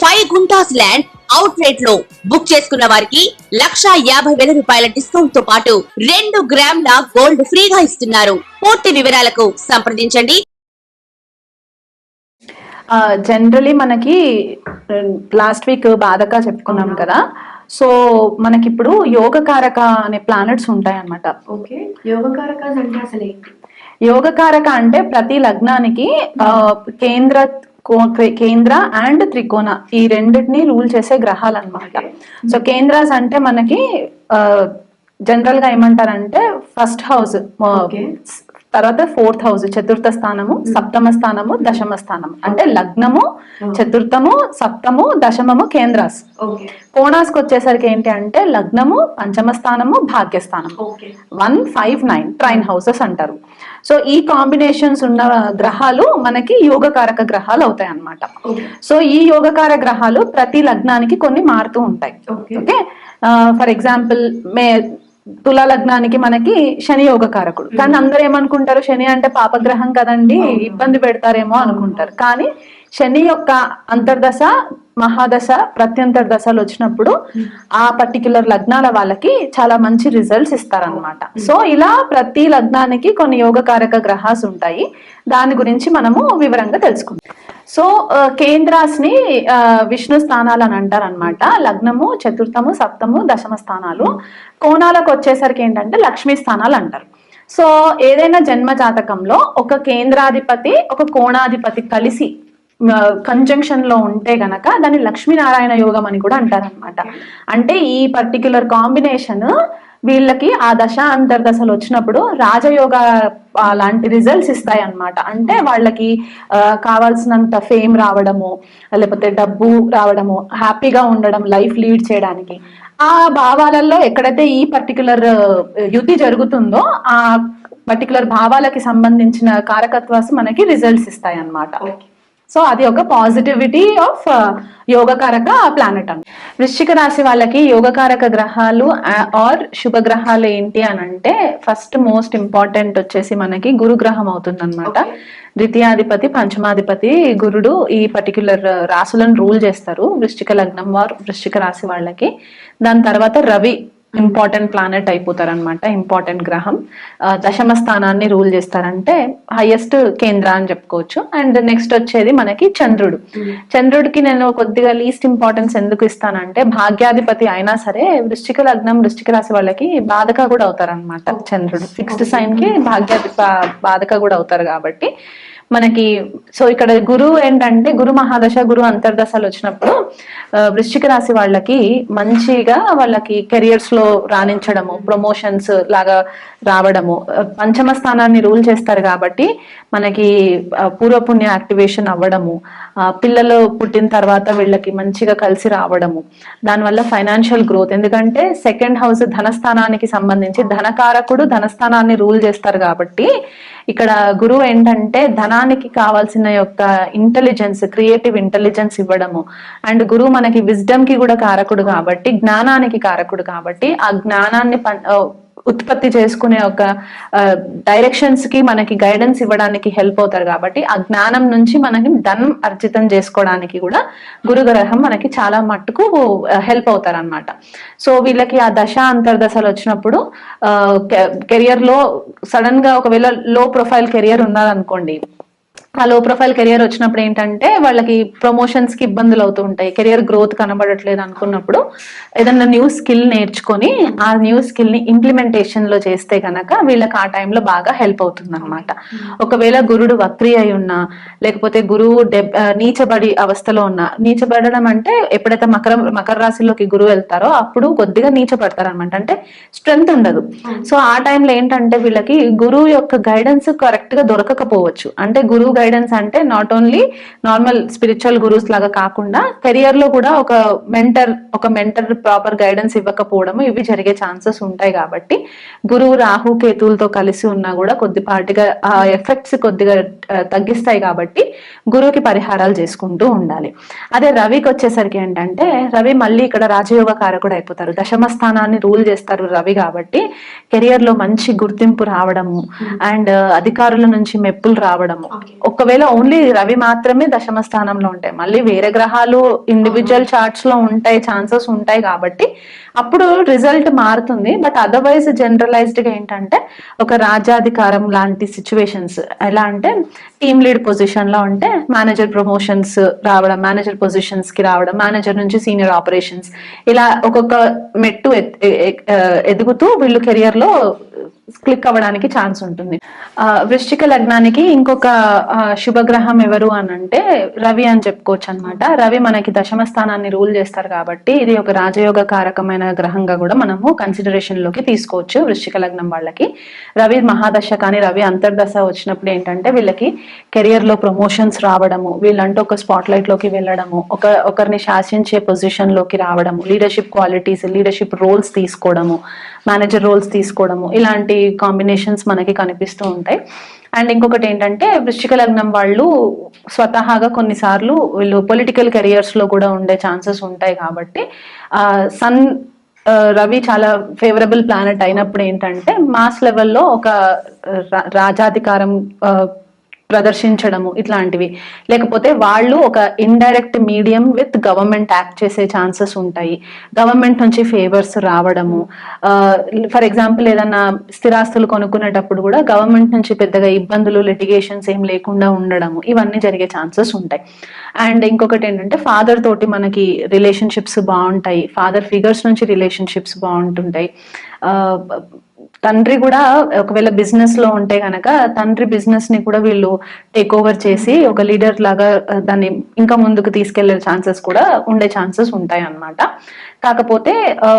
Five guntas land out రేట్లో book చేసుకున్న వారికి లక్షా యాభై వేల రూపాయల డిస్కౌంట్తో పాటు రెండు గ్రాముల గోల్డ్ ఫ్రీగా ఇస్తున్నారు. పూర్తి వివరాలకు సంప్రదించండి. జనరలీ మనకి లాస్ట్ వీక్ బాధక చెప్పుకున్నాం కదా. సో మనకి ఇప్పుడు యోగకారక అనే ప్లానెట్స్ ఉంటాయి అన్నమాట ఓకే యోగకారకాస్ అంటే అసలు ఏంటి? యోగకారక అంటే ప్రతి లగ్నానికి కేంద్ర కేంద్ర అండ్ త్రికోణ ఈ రెండింటిని రూల్ చేసే గ్రహాలు అన్నమాట సో కేంద్రాస్ అంటే మనకి జనరల్గా ఏమంటారంటే ఫస్ట్ హౌస్. తర్వాత ఫోర్త్ హౌస్ చతుర్థ స్థానము సప్తమ స్థానము దశమ స్థానం అంటే లగ్నము చతుర్థము సప్తము దశమము కేంద్రాస్. కోణాస్కి వచ్చేసరికి ఏంటి అంటే లగ్నము పంచమ స్థానము భాగ్యస్థానము okay. One five nine trine houses అంటారు. సో ఈ కాంబినేషన్స్ ఉన్న గ్రహాలు మనకి యోగకారక గ్రహాలు అవుతాయి అన్నమాట. ఓకే. సో ఈ యోగకార గ్రహాలు ప్రతి లగ్నానికి కొన్ని మారుతూ ఉంటాయి. ఓకే. ఫర్ ఎగ్జాంపుల్ మే తులా లగ్నానికి మనకి శని యోగకారకుడు. కానీ అందరూ ఏమనుకుంటారు? శని అంటే పాపగ్రహం కదండి ఇబ్బంది పెడతారేమో అనుకుంటారు. కానీ శని యొక్క అంతర్దశ మహాదశ ప్రత్యంతర దశలు వచ్చినప్పుడు ఆ పర్టిక్యులర్ లగ్నాల వాళ్ళకి చాలా మంచి రిజల్ట్స్ ఇస్తారనమాట సో ఇలా ప్రతి లగ్నానికి కొన్ని యోగకారక గ్రహాస్ ఉంటాయి. దాని గురించి మనము వివరంగా తెలుసుకుందాం. సో ఆ, కేంద్రాస్ని ఆ, విష్ణు స్థానాలు అని అంటారు అనమాట లగ్నము చతుర్థము సప్తము దశమ స్థానాలు. కోణాలకు వచ్చేసరికి ఏంటంటే లక్ష్మీ స్థానాలు అంటారు. సో ఏదైనా జన్మ జాతకంలో ఒక కేంద్రాధిపతి ఒక కోణాధిపతి కలిసి కంజంక్షన్లో ఉంటే గనక దాన్ని లక్ష్మీనారాయణ యోగం అని కూడా అంటారనమాట అంటే ఈ పర్టిక్యులర్ కాంబినేషన్ వీళ్ళకి ఆ దశ అంతర్దశలు వచ్చినప్పుడు రాజయోగ ఆ, లాంటి రిజల్ట్స్ ఇస్తాయి అన్నమాట అంటే వాళ్ళకి కావాల్సినంత ఫేమ్ రావడము లేకపోతే డబ్బు రావడము హ్యాపీగా ఉండడం లైఫ్ లీడ్ చేయడానికి. ఆ భావాలలో ఎక్కడైతే ఈ పర్టికులర్ యుతి జరుగుతుందో ఆ పర్టికులర్ భావాలకి సంబంధించిన కారకత్వాస్ మనకి రిజల్ట్స్ ఇస్తాయి అన్నమాట ఓకే సో అది ఒక పాజిటివిటీ ఆఫ్ యోగకారక ప్లానెట్ అని వృశ్చిక రాశి వాళ్ళకి యోగకారక గ్రహాలు ఆర్ శుభ గ్రహాలు ఏంటి అని అంటే ఫస్ట్ మోస్ట్ ఇంపార్టెంట్ వచ్చేసి మనకి గురు గ్రహం అవుతుంది అనమాట ద్వితీయాధిపతి పంచమాధిపతి గురుడు ఈ పర్టిక్యులర్ రాసులను రూల్ చేస్తారు వృశ్చిక లగ్నం వారు వృశ్చిక రాశి వాళ్ళకి. దాని తర్వాత రవి ఇంపార్టెంట్ ప్లానెట్ అయిపోతారు అనమాట ఇంపార్టెంట్ గ్రహం దశమ స్థానాన్ని రూల్ చేస్తారంటే హైయెస్ట్ కేంద్ర అని చెప్పుకోవచ్చు. అండ్ నెక్స్ట్ వచ్చేది మనకి చంద్రుడు. చంద్రుడికి నేను కొద్దిగా లీస్ట్ ఇంపార్టెన్స్ ఎందుకు ఇస్తానంటే భాగ్యాధిపతి అయినా సరే వృశ్చిక లగ్నం వృశ్చిక రాశి వాళ్ళకి బాధక కూడా అవుతారు అనమాట చంద్రుడు ఫిక్స్డ్ సైన్కి భాగ్యాధి బాధక కూడా అవుతారు కాబట్టి. మనకి సో ఇక్కడ గురువు ఏంటంటే గురు మహాదశ గురు అంతర్దశలు వచ్చినప్పుడు వృశ్చిక రాశి వాళ్ళకి మంచిగా వాళ్ళకి కెరియర్స్లో రాణించడము ప్రమోషన్స్ లాగా రావడము. పంచమ స్థానాన్ని రూల్ చేస్తారు కాబట్టి మనకి పూర్వపుణ్య యాక్టివేషన్ అవ్వడము పిల్లలు పుట్టిన తర్వాత వీళ్ళకి మంచిగా కలిసి రావడము. దానివల్ల ఫైనాన్షియల్ గ్రోత్ ఎందుకంటే సెకండ్ హౌస్ ధనస్థానానికి సంబంధించి ధనకారకుడు ధనస్థానాన్ని రూల్ చేస్తారు కాబట్టి ఇక్కడ గురువు ఏంటంటే ధనానికి కావాల్సిన యొక్క ఇంటెలిజెన్స్ క్రియేటివ్ ఇంటెలిజెన్స్ ఇవ్వడము. అండ్ గురువు మనకి విజ్డమ్కి కూడా కారకుడు కాబట్టి జ్ఞానానికి కారకుడు కాబట్టి ఆ జ్ఞానాన్ని పన్- ఉత్పత్తి చేసుకునే ఒక డైరెక్షన్స్కి మనకి గైడెన్స్ ఇవ్వడానికి హెల్ప్ అవుతారు కాబట్టి ఆ జ్ఞానం నుంచి మనకి ధనం అర్జితం చేసుకోవడానికి కూడా గురుగ్రహం మనకి చాలా మట్టుకు హెల్ప్ అవుతారు అనమాట సో వీళ్ళకి ఆ దశ అంతర్దశలు వచ్చినప్పుడు కెరియర్లో సడన్గా ఒకవేళ లో ప్రొఫైల్ కెరియర్ ఉన్నారనుకోండి ఆ లో ప్రొఫైల్ కెరియర్ వచ్చినప్పుడు ఏంటంటే వాళ్ళకి ప్రమోషన్స్కి ఇబ్బందులు అవుతూ ఉంటాయి. కెరియర్ గ్రోత్ కనబడట్లేదు అనుకున్నప్పుడు ఏదన్నా న్యూ స్కిల్ నేర్చుకొని ఆ న్యూ స్కిల్ని ఇంప్లిమెంటేషన్లో చేస్తే గనక వీళ్ళకి ఆ టైంలో బాగా హెల్ప్ అవుతుంది అనమాట ఒకవేళ గురుడు వక్రి అయి ఉన్నా లేకపోతే గురువు నీచబడి అవస్థలో ఉన్నా నీచబడడం అంటే ఎప్పుడైతే మకర మకర రాశిలోకి గురువు వెళ్తారో అప్పుడు కొద్దిగా నీచపడతారు అనమాట అంటే స్ట్రెంగ్త్ ఉండదు. సో ఆ టైంలో ఏంటంటే వీళ్ళకి గురువు యొక్క గైడెన్స్ కరెక్ట్గా దొరకకపోవచ్చు. అంటే గురువు గైడెన్స్ అంటే not only normal spiritual gurus లాగా కాకుండా కెరియర్లో కూడా ఒక మెంటర్ ఒక మెంటర్ ప్రాపర్ గైడెన్స్ ఇవ్వకపోవడము ఇవి జరిగే ఛాన్సెస్ ఉంటాయి కాబట్టి గురువు రాహు కేతువులతో కలిసి ఉన్నా కూడా కొద్దిపాటిగా ఆ ఎఫెక్ట్స్ కొద్దిగా తగ్గిస్తాయి కాబట్టి గురువుకి పరిహారాలు చేసుకుంటూ ఉండాలి. అదే రవికి వచ్చేసరికి ఏంటంటే రవి మళ్ళీ ఇక్కడ రాజయోగ కారకుడు అయిపోతారు. దశమ స్థానాన్ని రూల్ చేస్తారు రవి కాబట్టి కెరియర్లో మంచి గుర్తింపు రావడము అండ్ అధికారుల నుంచి మెప్పులు రావడము. ఒకవేళ ఓన్లీ రవి మాత్రమే దశమ స్థానంలో ఉంటాయి. మళ్ళీ వేరే గ్రహాలు ఇండివిజువల్ చార్ట్స్లో ఉంటాయి ఛాన్సెస్ ఉంటాయి కాబట్టి అప్పుడు రిజల్ట్ మారుతుంది. బట్ అదర్వైజ్ జనరలైజ్డ్గా ఏంటంటే ఒక రాజ్యాధికారం లాంటి సిచ్యువేషన్స్ ఎలా అంటే టీమ్ లీడ్ పొజిషన్లో ఉంటే మేనేజర్ ప్రమోషన్స్ రావడం మేనేజర్ పొజిషన్స్కి రావడం మేనేజర్ నుంచి సీనియర్ ఆపరేషన్స్ ఇలా ఒక్కొక్క మెట్టు ఎదుగుతూ వీళ్ళు కెరియర్లో క్లిక్ అవ్వడానికి ఛాన్స్ ఉంటుంది. ఆ, వృశ్చిక లగ్నానికి ఇంకొక శుభగ్రహం ఎవరు అని అంటే రవి అని చెప్పుకోవచ్చు అనమాట రవి మనకి దశమ స్థానాన్ని రూల్ చేస్తారు కాబట్టి ఇది ఒక రాజయోగ కారకమైన గ్రహంగా కూడా మనము కన్సిడరేషన్లోకి తీసుకోవచ్చు వృశ్చిక లగ్నం వాళ్ళకి. రవి మహాదశ కానీ రవి అంతర్దశ వచ్చినప్పుడు ఏంటంటే వీళ్ళకి కెరియర్లో ప్రమోషన్స్ రావడము వీళ్ళంటూ ఒక స్పాట్ లైట్లోకి వెళ్ళడము ఒక ఒకరిని శాసించే పొజిషన్లోకి రావడము లీడర్షిప్ క్వాలిటీస్ లీడర్షిప్ రోల్స్ తీసుకోవడము మేనేజర్ రోల్స్ తీసుకోవడము ఇలాంటి కాంబినేషన్స్ మనకి కనిపిస్తూ ఉంటాయి. అండ్ ఇంకొకటి ఏంటంటే వృశ్చిక లగ్నం వాళ్ళు స్వతహాగా కొన్నిసార్లు వీళ్ళు పొలిటికల్ కెరియర్స్లో కూడా ఉండే ఛాన్సెస్ ఉంటాయి కాబట్టి ఆ సన్ రవి చాలా ఫేవరబుల్ ప్లానెట్ అయినప్పుడు ఏంటంటే మాస్ లెవెల్లో ఒక రా- రాజాధికారం ప్రదర్శించడము ఇట్లాంటివి. లేకపోతే వాళ్ళు ఒక indirect medium with government act చేసే ఛాన్సెస్ ఉంటాయి. గవర్నమెంట్ నుంచి ఫేవర్స్ రావడము. ఫర్ ఎగ్జాంపుల్ ఏదన్నా స్థిరాస్తులు కొనుక్కునేటప్పుడు కూడా గవర్నమెంట్ నుంచి పెద్దగా ఇబ్బందులు లిటిగేషన్స్ ఏం లేకుండా ఉండడము ఇవన్నీ జరిగే ఛాన్సెస్ ఉంటాయి. అండ్ ఇంకొకటి ఏంటంటే ఫాదర్ తోటి మనకి రిలేషన్షిప్స్ బాగుంటాయి. ఫాదర్ ఫిగర్స్ నుంచి రిలేషన్షిప్స్ బాగుంటుంటాయి. తండ్రి కూడా ఒకవేళ బిజినెస్లో ఉంటే గనక తండ్రి బిజినెస్ని కూడా వీళ్ళు టేక్ ఓవర్ చేసి ఒక లీడర్ లాగా దాన్ని ఇంకా ముందుకు తీసుకెళ్ళే ఛాన్సెస్ కూడా ఉండే ఛాన్సెస్ ఉంటాయి అన్నమాట కాకపోతే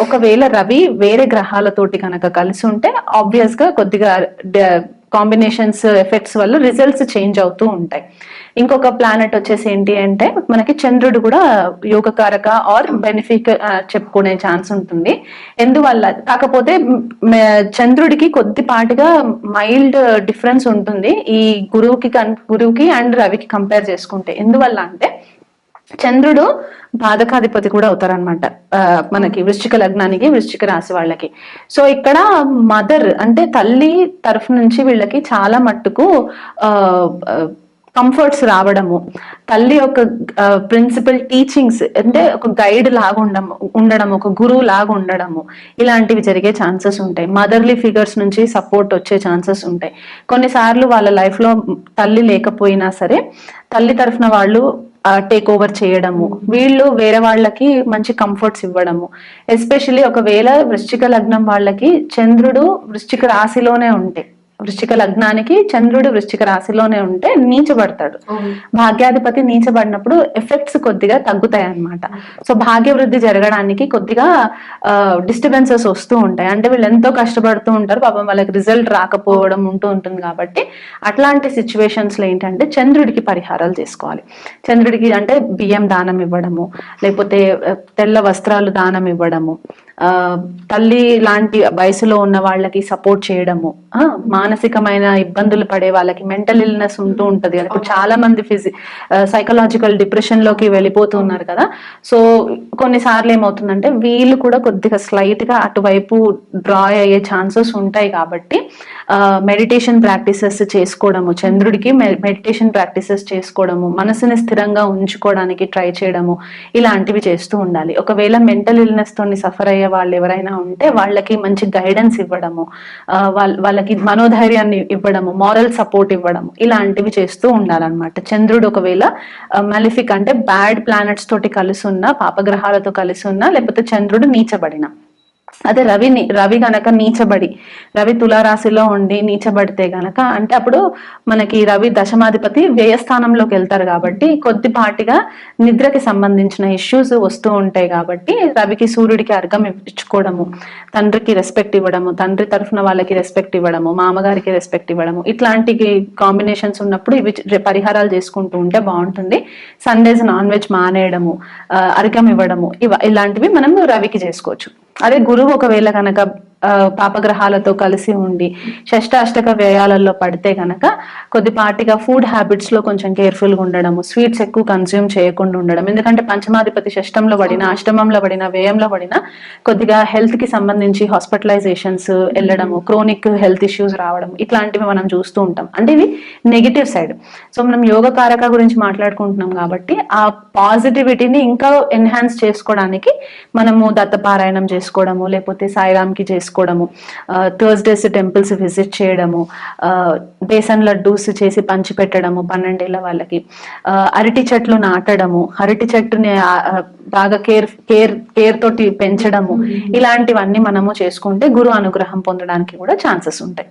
ఒకవేళ రవి వేరే గ్రహాలతోటి కనుక కలిసి ఉంటే ఆబ్వియస్గా కొద్దిగా కాంబినేషన్స్ ఎఫెక్ట్స్ వల్ల రిజల్ట్స్ చేంజ్ అవుతూ ఉంటాయి. ఇంకొక ప్లానెట్ వచ్చేసి ఏంటి అంటే మనకి చంద్రుడు కూడా యోగకారక ఆర్ బెనిఫిక్ చెప్పుకునే ఛాన్స్ ఉంటుంది. ఎందువల్ల? కాకపోతే చంద్రుడికి కొద్దిపాటిగా మైల్డ్ డిఫరెన్స్ ఉంటుంది. ఈ గురువుకి కన్- గురువుకి అండ్ రవికి కంపేర్ చేసుకుంటే. ఎందువల్ల అంటే చంద్రుడు బాధకాధిపతి కూడా అవుతారనమాట మనకి వృశ్చిక లగ్నానికి వృశ్చిక రాశి వాళ్ళకి. సో ఇక్కడ మదర్ అంటే తల్లి తరఫు నుంచి వీళ్ళకి చాలా మట్టుకు కంఫర్ట్స్ రావడము. తల్లి యొక్క ప్రిన్సిపల్ టీచింగ్స్ అంటే ఒక గైడ్ లాగా ఉండము ఉండడం ఒక గురువు లాగా ఉండడము. ఇలాంటివి జరిగే ఛాన్సెస్ ఉంటాయి. మదర్లీ ఫిగర్స్ నుంచి సపోర్ట్ వచ్చే ఛాన్సెస్ ఉంటాయి. కొన్నిసార్లు వాళ్ళ లైఫ్లో తల్లి లేకపోయినా సరే తల్లి తరఫున వాళ్ళు టేక్ ఓవర్ చేయడము. వీళ్ళు వేరే వాళ్ళకి మంచి కంఫర్ట్స్ ఇవ్వడము. ఎస్పెషల్లీ ఒకవేళ వృశ్చిక లగ్నం వాళ్ళకి చంద్రుడు వృశ్చిక రాశిలోనే ఉంటే. వృశ్చిక లగ్నానికి చంద్రుడు వృశ్చిక రాశిలోనే ఉంటే నీచబడతాడు. భాగ్యాధిపతి నీచబడినప్పుడు ఎఫెక్ట్స్ కొద్దిగా తగ్గుతాయి అన్నమాట సో భాగ్య వృద్ధి జరగడానికి కొద్దిగా డిస్టర్బెన్సెస్ వస్తూ ఉంటాయి. అంటే వీళ్ళు ఎంతో కష్టపడుతూ ఉంటారు. పాపం వాళ్ళకి రిజల్ట్ రాకపోవడం ఉంటూ ఉంటుంది కాబట్టి అట్లాంటి సిచ్యువేషన్స్లో ఏంటంటే చంద్రుడికి పరిహారాలు చేసుకోవాలి. చంద్రుడికి అంటే బియ్యం దానం ఇవ్వడము లేకపోతే తెల్ల వస్త్రాలు దానం ఇవ్వడము తల్లి లాంటి వయసులో ఉన్న వాళ్ళకి సపోర్ట్ చేయడము. మానసికమైన ఇబ్బందులు పడే వాళ్ళకి మెంటల్ ఇల్నెస్ ఉంటూ ఉంటది కదా. ఇప్పుడు చాలా మంది ఫిజి సైకలాజికల్ డిప్రెషన్లోకి వెళ్ళిపోతూ ఉన్నారు కదా. సో కొన్నిసార్లు ఏమవుతుందంటే వీళ్ళు కూడా కొద్దిగా స్లైట్గా అటువైపు డ్రా అయ్యే ఛాన్సెస్ ఉంటాయి కాబట్టి మెడిటేషన్ ప్రాక్టీసెస్ చేసుకోవడము చంద్రుడికి మెడిటేషన్ ప్రాక్టీసెస్ చేసుకోవడము మనసుని స్థిరంగా ఉంచుకోవడానికి ట్రై చేయడము ఇలాంటివి చేస్తూ ఉండాలి. ఒకవేళ మెంటల్ ఇల్నెస్ తోని సఫర్ అయ్యే వాళ్ళు ఎవరైనా ఉంటే వాళ్ళకి మంచి గైడెన్స్ ఇవ్వడము వాళ్ళ- వాళ్ళకి మనోధైర్యాన్ని ఇవ్వడము మారల్ సపోర్ట్ ఇవ్వడము ఇలాంటివి చేస్తూ ఉండాలన్నమాట. చంద్రుడు ఒకవేళ మలిఫిక్ అంటే బ్యాడ్ ప్లానెట్స్ తోటి కలిసి ఉన్న పాపగ్రహాలతో కలిసి ఉన్న లేకపోతే చంద్రుడు నీచబడిన. అదే రవిని రవి గనక నీచబడి రవి తులారాశిలో ఉండి నీచబడితే గనక అంటే అప్పుడు మనకి రవి దశమాధిపతి వ్యయస్థానంలోకి వెళ్తారు కాబట్టి కొద్దిపాటిగా నిద్రకి సంబంధించిన ఇష్యూస్ వస్తూ ఉంటాయి కాబట్టి రవికి సూర్యుడికి అర్ఘం ఇచ్చుకోవడము తండ్రికి రెస్పెక్ట్ ఇవ్వడము తండ్రి తరఫున వాళ్ళకి రెస్పెక్ట్ ఇవ్వడము మామగారికి రెస్పెక్ట్ ఇవ్వడము ఇట్లాంటి కాంబినేషన్స్ ఉన్నప్పుడు ఇవి పరిహారాలు చేసుకుంటూ ఉంటే బాగుంటుంది. సండేస్ నాన్ వెజ్ మానేయడము అర్ఘం ఇవ్వడము ఇవ ఇలాంటివి మనం రవికి చేసుకోవచ్చు. అదే గురువు ఒకవేళ కనుక పాపగ్రహాలతో కలిసి ఉండి షష్టాష్టక వ్యయాలలో పడితే గనక కొద్దిపాటిగా ఫుడ్ హ్యాబిట్స్లో కొంచెం కేర్ఫుల్గా ఉండడము స్వీట్స్ ఎక్కువ కన్స్యూమ్ చేయకుండా ఉండడం. ఎందుకంటే పంచమాధిపతి షష్టంలో పడిన అష్టమంలో పడిన వ్యయంలో పడిన కొద్దిగా హెల్త్కి సంబంధించి హాస్పిటలైజేషన్స్ వెళ్ళడము క్రోనిక్ హెల్త్ ఇష్యూస్ రావడం ఇట్లాంటివి మనం చూస్తూ ఉంటాం. అంటే ఇవి నెగిటివ్ సైడ్ సో మనం యోగ కారక గురించి మాట్లాడుకుంటున్నాం కాబట్టి ఆ పాజిటివిటీని ఇంకా ఎన్హాన్స్ చేసుకోవడానికి మనము దత్తపారాయణం చేసుకోవడము లేకపోతే సాయిరామ్కి చేసుకోవడము థర్స్డేస్ టెంపుల్స్ విజిట్ చేయడము బేసన్ లడ్డూస్ చేసి పంచి పెట్టడము పన్నెండేళ్ళ వాళ్ళకి. అరటి చెట్లు నాటడము అరటి చెట్టుని బాగా కేర్ కేర్ కేర్ తోటి పెంచడము ఇలాంటివన్నీ మనము చేసుకుంటే గురు అనుగ్రహం పొందడానికి కూడా ఛాన్సెస్ ఉంటాయి.